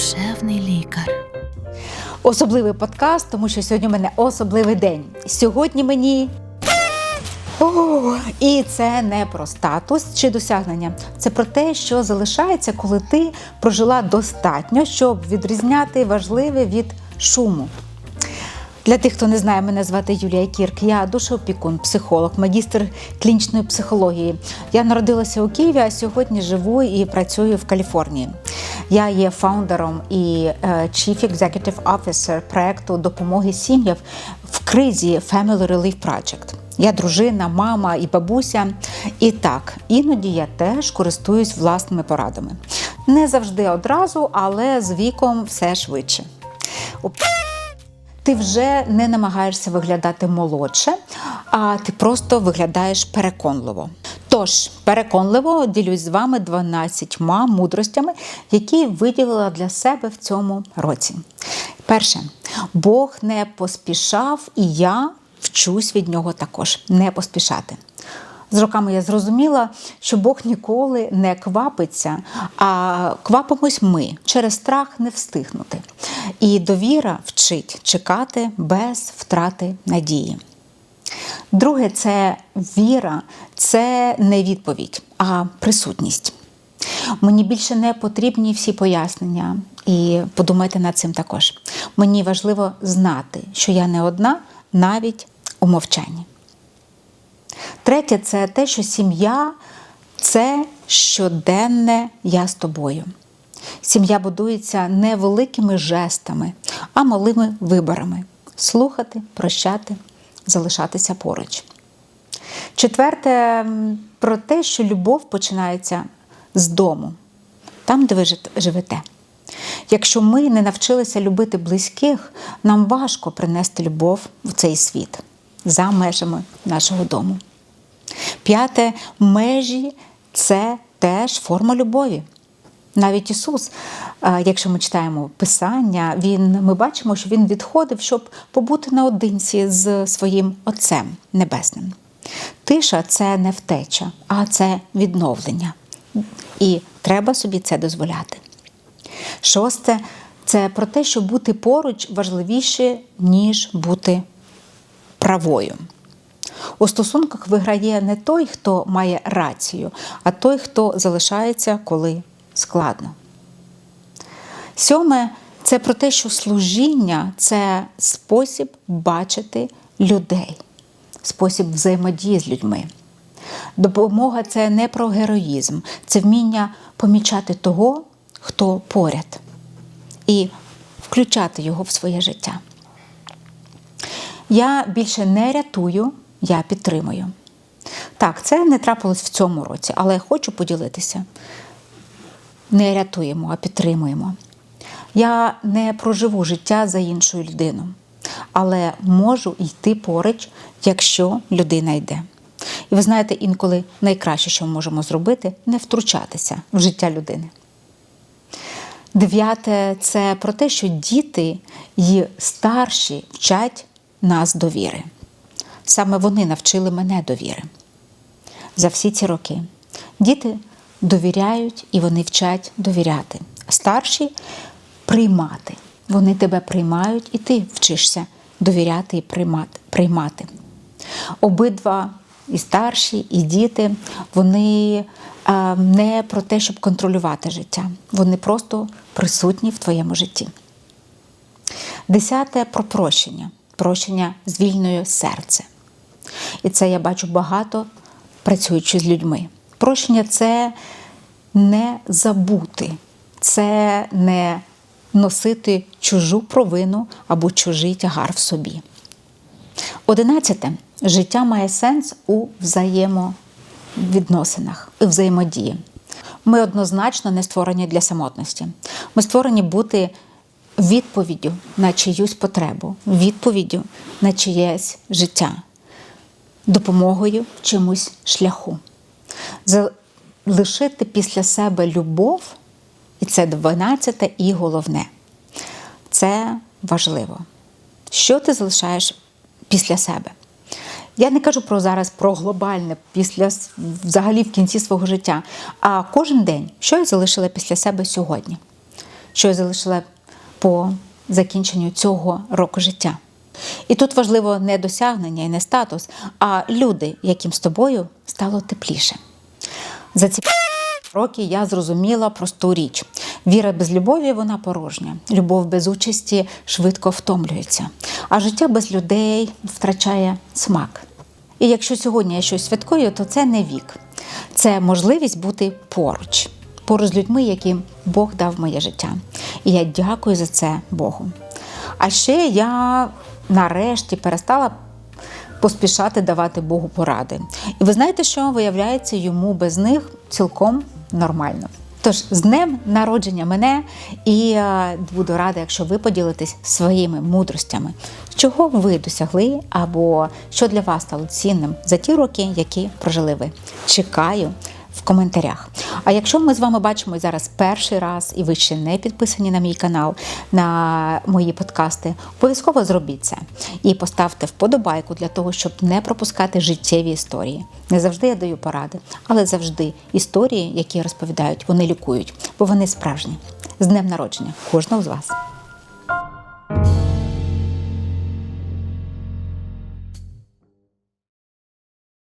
Душевний лікар. Особливий подкаст, тому що сьогодні у мене особливий день. Сьогодні мені. О, і це не про статус чи досягнення. Це про те, що залишається, коли ти прожила достатньо, щоб відрізняти важливе від шуму. Для тих, хто не знає, мене звати Юлія Кірк. Я душоопікун, психолог, магістр клінічної психології. Я народилася у Києві, а сьогодні живу і працюю в Каліфорнії. Я є фаундером і е, Chief Executive Officer проекту допомоги сім'ям в кризі Family Relief Project. Я дружина, мама і бабуся. І так, іноді я теж користуюсь власними порадами. Не завжди одразу, але з віком все швидше. Ти вже не намагаєшся виглядати молодше, а ти просто виглядаєш переконливо. Тож, переконливо ділюсь з вами 12 мудростями, які виділила для себе в цьому році. Перше, Бог не поспішав, і я вчусь від нього також не поспішати. З роками я зрозуміла, що Бог ніколи не квапиться, а квапимось ми через страх не встигнути. І довіра вчить чекати без втрати надії. Друге, це віра, це не відповідь, а присутність. Мені більше не потрібні всі пояснення, і подумайте над цим також. Мені важливо знати, що я не одна, навіть у мовчанні. Третє це те, що сім'я це щоденне я з тобою. Сім'я будується не великими жестами, а малими виборами слухати, прощати, залишатися поруч. Четверте, про те, що любов починається з дому, там, де ви живете. Якщо ми не навчилися любити близьких, нам важко принести любов в цей світ за межами нашого дому. П'яте межі це теж форма любові. Навіть Ісус, якщо ми читаємо Писання, він, ми бачимо, що Він відходив, щоб побути наодинці з своїм Отцем Небесним. Тиша це не втеча, а це відновлення. І треба собі це дозволяти. Шосте це про те, що бути поруч важливіше, ніж бути правою. У стосунках виграє не той, хто має рацію, а той, хто залишається, коли складно. Сьоме це про те, що служіння це спосіб бачити людей, спосіб взаємодії з людьми. Допомога це не про героїзм, це вміння помічати того, хто поряд, і включати його в своє життя. Я більше не рятую, я підтримую. Так, це не трапилось в цьому році, але хочу поділитися. Не рятуємо, а підтримуємо. Я не проживу життя за іншу людину, але можу йти поруч, якщо людина йде. І ви знаєте, інколи найкраще, що ми можемо зробити, не втручатися в життя людини. Дев'яте це про те, що діти і старші вчать нас довіри. Саме вони навчили мене довіри. За всі ці роки діти довіряють і вони вчать довіряти. Старші приймати. Вони тебе приймають, і ти вчишся довіряти і приймати. Обидва і старші, і діти, вони не про те, щоб контролювати життя. Вони просто присутні в твоєму житті. Десяте про прощення. Прощення звільнює серце. І це я бачу багато працюючи з людьми. Прощення це не забути, це не носити чужу провину або чужий тягар в собі. Одинадцяте життя має сенс у взаємовідносинах і взаємодії. Ми однозначно не створені для самотності. Ми створені бути відповіддю на чиюсь потребу, відповіддю на чиєсь життя, допомогою в чомусь шляху. Залишити після себе любов, і це дванадцяте і головне. Це важливо. Що ти залишаєш після себе? Я не кажу про зараз про глобальне після взагалі в кінці свого життя. А кожен день, що я залишила після себе сьогодні? що я залишила по закінченню цього року життя. І тут важливо не досягнення і не статус, а люди, яким з тобою стало тепліше. За ці роки я зрозуміла просту річ: віра без любові вона порожня. Любов без участі швидко втомлюється, а життя без людей втрачає смак. І якщо сьогодні я щось святкую, то це не вік, це можливість бути поруч, поруч з людьми, яким Бог дав моє життя. І я дякую за це Богу. А ще я нарешті перестала поспішати давати Богу поради. І ви знаєте, що виявляється йому без них цілком нормально. Тож з днем народження мене і е, буду рада, якщо ви поділитесь своїми мудростями, чого ви досягли, або що для вас стало цінним за ті роки, які прожили ви. Чекаю в коментарях. А якщо ми з вами бачимо зараз перший раз, і ви ще не підписані на мій канал, на мої подкасти, обов'язково зробіть це і поставте вподобайку для того, щоб не пропускати життєві історії. Не завжди я даю поради, але завжди історії, які розповідають, вони лікують, бо вони справжні. З днем народження кожного з вас.